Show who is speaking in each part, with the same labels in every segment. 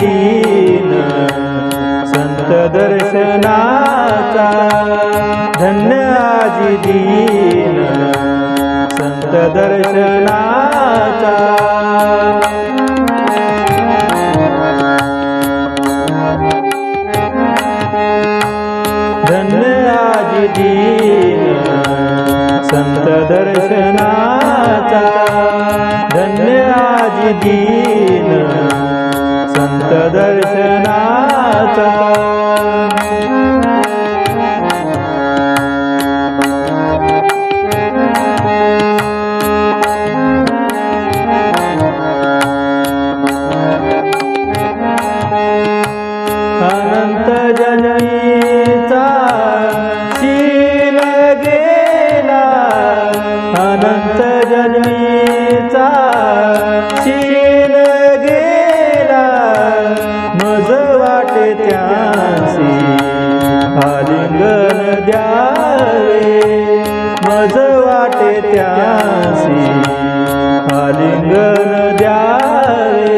Speaker 1: दीन. संत दर्शनाचा धन्य आजी दीन. संत दर्शनाचा. धन्य आजी दीन. संत दर्शनाचा धन्य आजी दीन. संत आलिंगन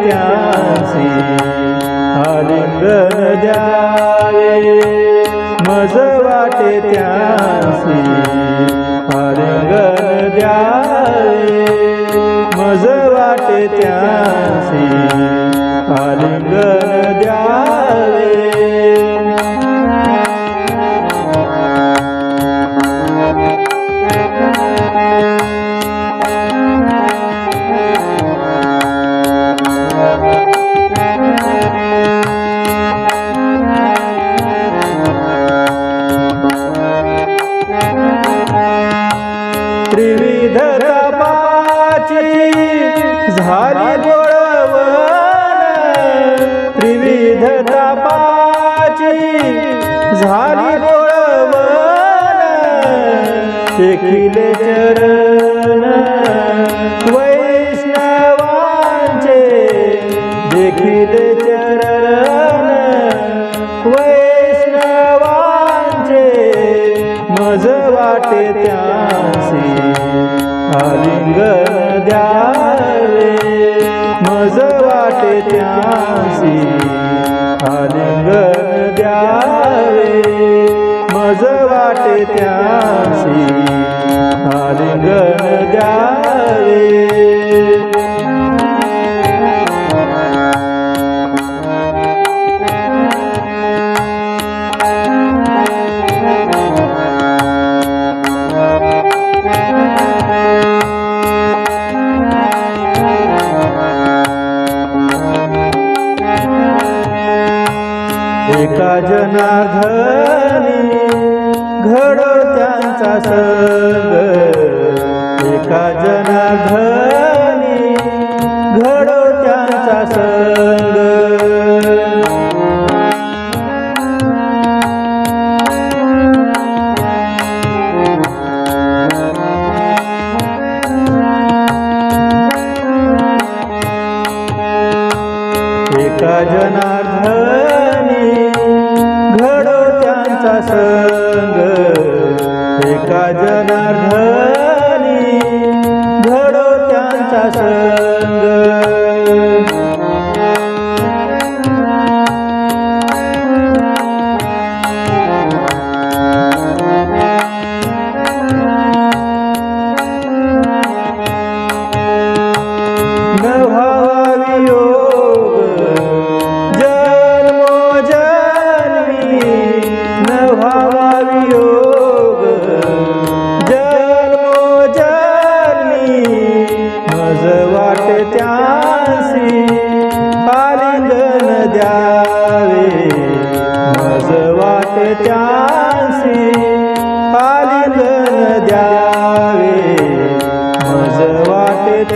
Speaker 1: त्यांसी आलिंगन जावे मज वाटे त्यासी आलिंगन जावे मज वाटे त्यासी आलिंगन द्यावे शेखिले चरण वैष्णवांचे देखील चरण वैष्णवांचे मज वाटे त्यासी आलिंगन द्यावे. मज वाटे त्यासी आलिंगन द्यावे. मज वाटे त्यासी गगन द्यावे एका जनार्दनी घडो त्यांचा संग. एका जनार्दनी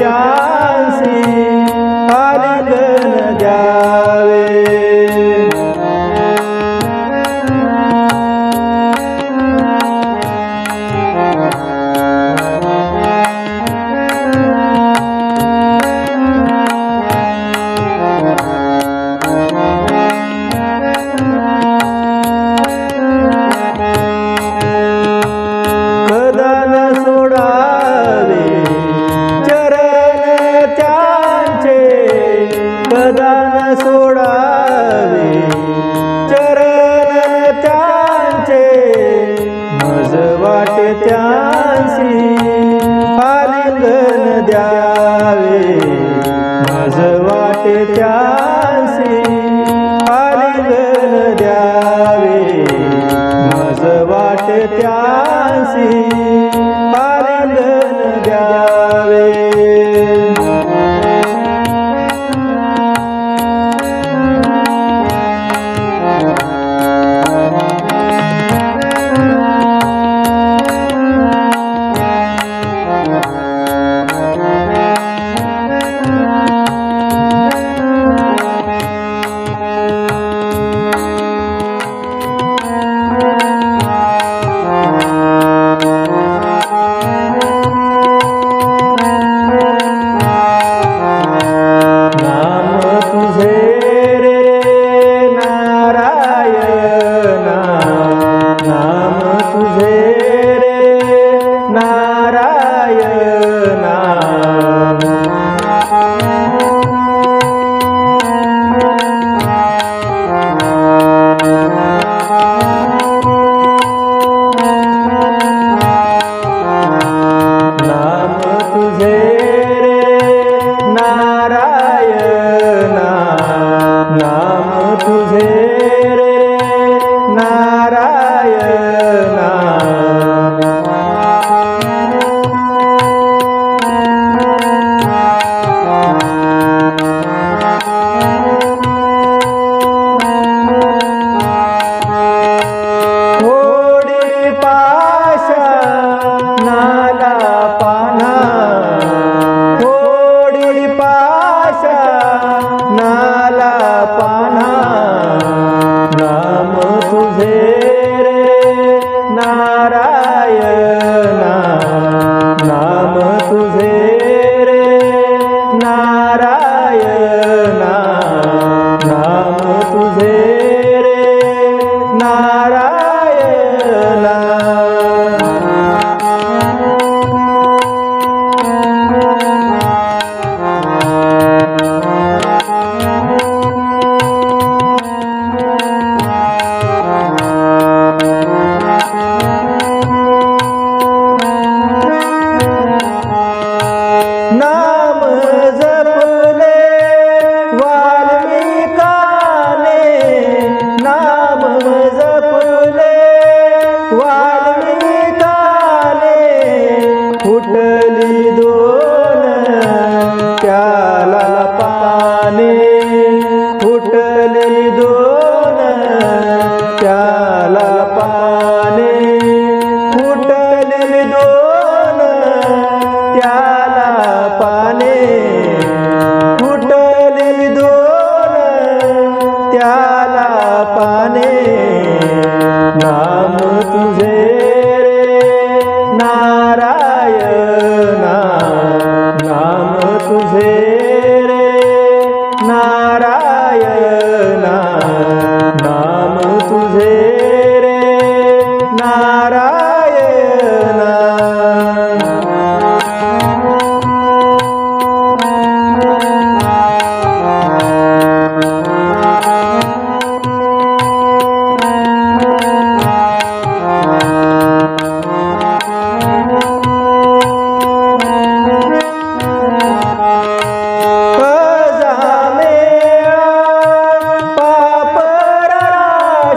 Speaker 1: जा वाटत्यासी पालिंगन द्यावे. माझ वाटत्या tere नारायणा नाम तुझे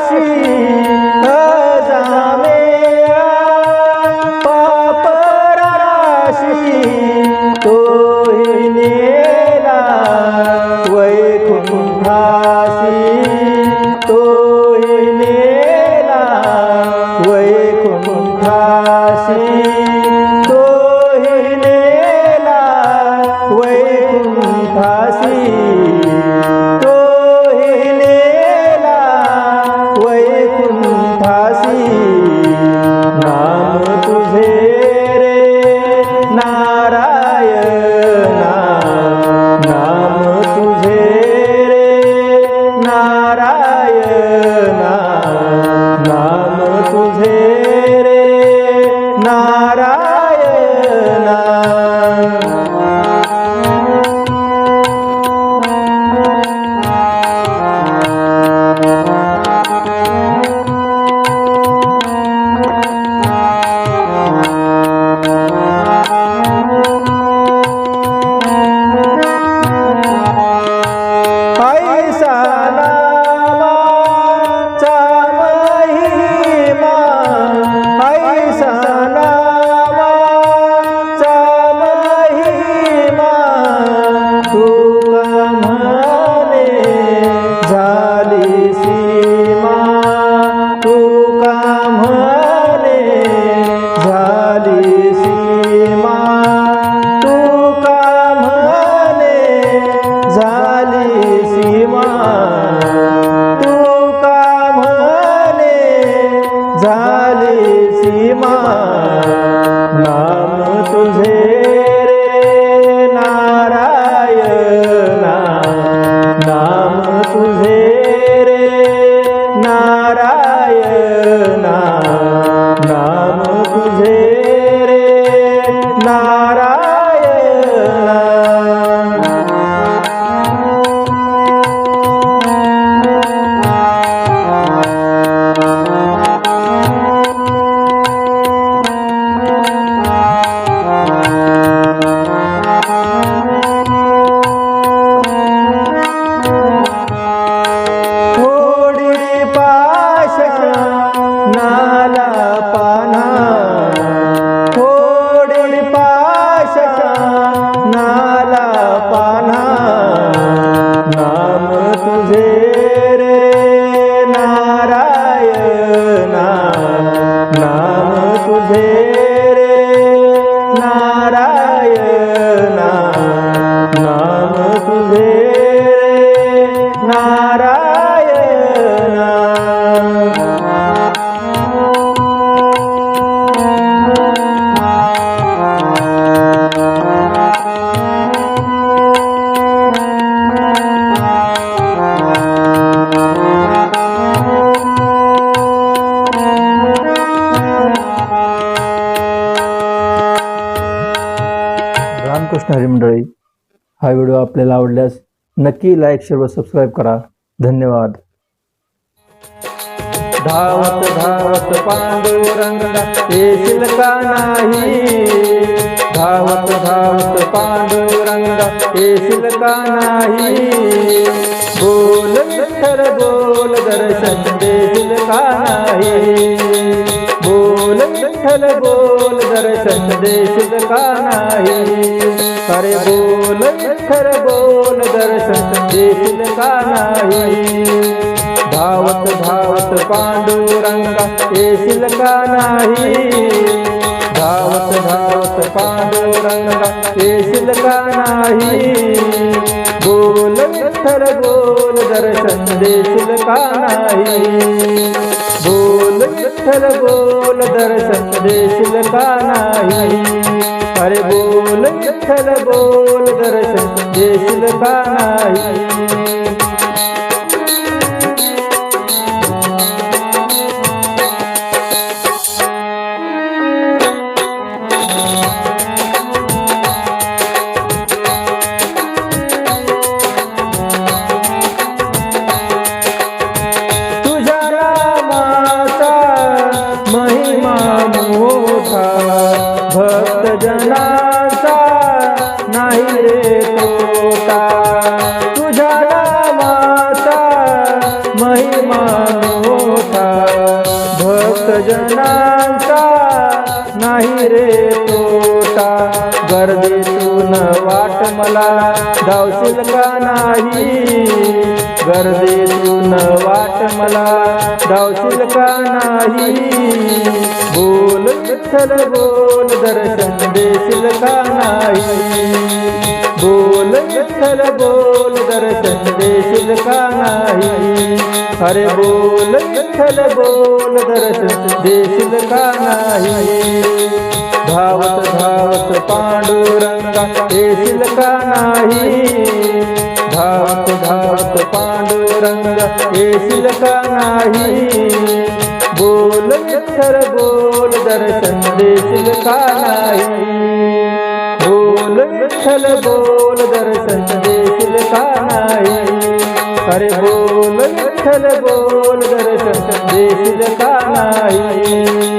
Speaker 1: I'm sorry.
Speaker 2: रामकृष्ण हरी मंडळी. हा व्हिडिओ आपल्याला आवडल्यास नक्की लाईक शेअर व सबस्क्राईब करा. धन्यवाद.
Speaker 1: धावत धावत पांडुरंगा येशील का नाही. धावत धावत पांडुरंगा येशील का नाही. बोल विठ्ठल बोल दर्शन देशील का नाही. बोल विठ्ठल बोल दर्शन देश का नाही? अरे बोल विठ्ठल बोल दर्शन देश का नाही? धावत धावत पांडुरंगा येशील का नाही? धावत धावत पांडुरंगा येशील का नाही? बोल विठ्ठल बोल दर्शन देशील का नाही? बोल विठ्ठल बोल दर्शन देशील का नाही? अरे बोल विठ्ठल बोल दर्शन देशील का नाही? गर्दीतून वाट मला धावशील का नाही? बोल विठ्ठल बोल दर्शन देशील का नाही? बोल विठ्ठल बोल दर्शन देशील का नाही? अरे बोल विठ्ठल बोल दर्शन देशील का नाही? धावत धावत पांडुरंगा येशील का नाही? धावत धावत पांडुरंग येशील का नाही. बोल विठ्ठल बोल दर्शन देशील का नाही. बोल विठ्ठल बोल दर्शन देशील का नाही. अरे बोल विठ्ठल बोल दर्शन देशील का नाही.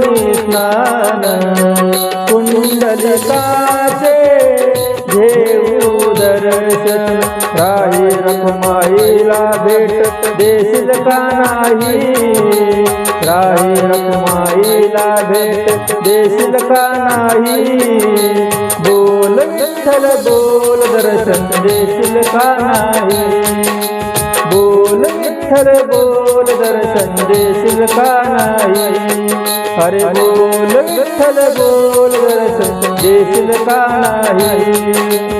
Speaker 1: करुणी स्नान कुंडलिकाचे घेऊ दर्शन. राही रखमाईला भेट देशील का नाही? राही रखमाईला भेट देशील का नाही? बोल विठ्ठल बोल दर्शन देशील का नाही? बोल विठ्ठल बोल दर्शन देशील का नाही? हरे बोल विठ्ठल बोल दर्शन देशील का नाही?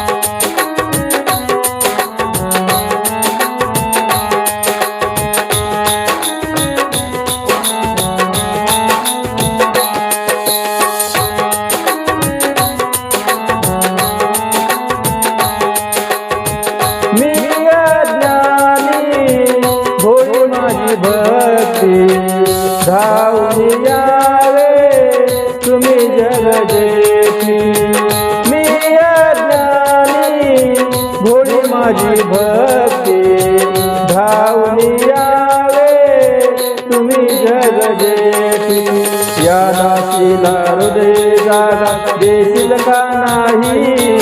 Speaker 1: हृदय देशील का नाही?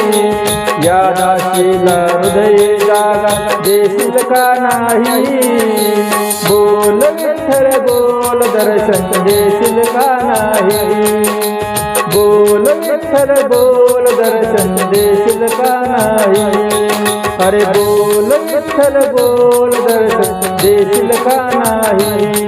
Speaker 1: या दासीला हृदय जागा देशील का नाही? बोल विठ्ठल बोल दर्शन देशील का नाही? बोल विठ्ठल बोल दर्शन देशील का नाही? अरे बोल विठ्ठल बोल दर्शन देशील का नाही?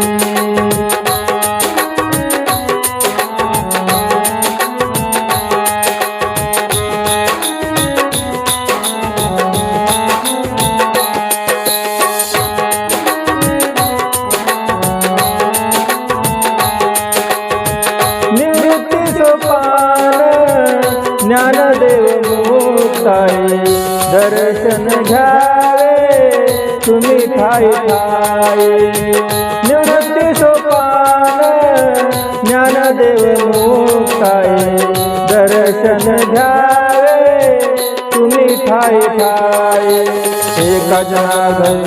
Speaker 1: ठाई ठाई एका जनार्दन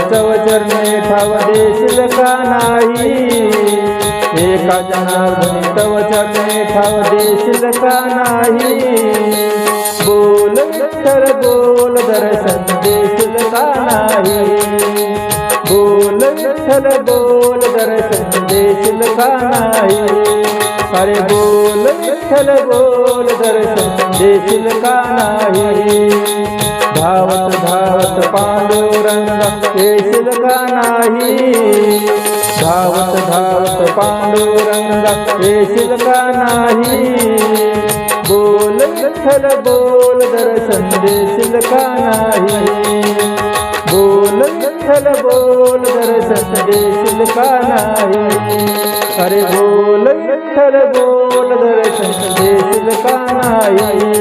Speaker 1: चरणे ठाव देशील का नाही. एका जनार्दन तव चरणे ठाव देशील का नाही. बोल विठ्ठल बोल दर्शन देशील का नाही. बोल विठ्ठल बोल दर्शन देशील का नाही. अरे बोल विठ्ठल बोल दर्शन देशील का नाही? धावत धावत पांडुरंग येशील का नाही? धावत धावत पांडुरंग येशील का नाही? बोल विठ्ठल बोल दर्शन देशील का नाही? विठ्ठल बोल दर्शन देशील का नाही. अरे बोल विठ्ठल बोल दर्शन देशील का नाही.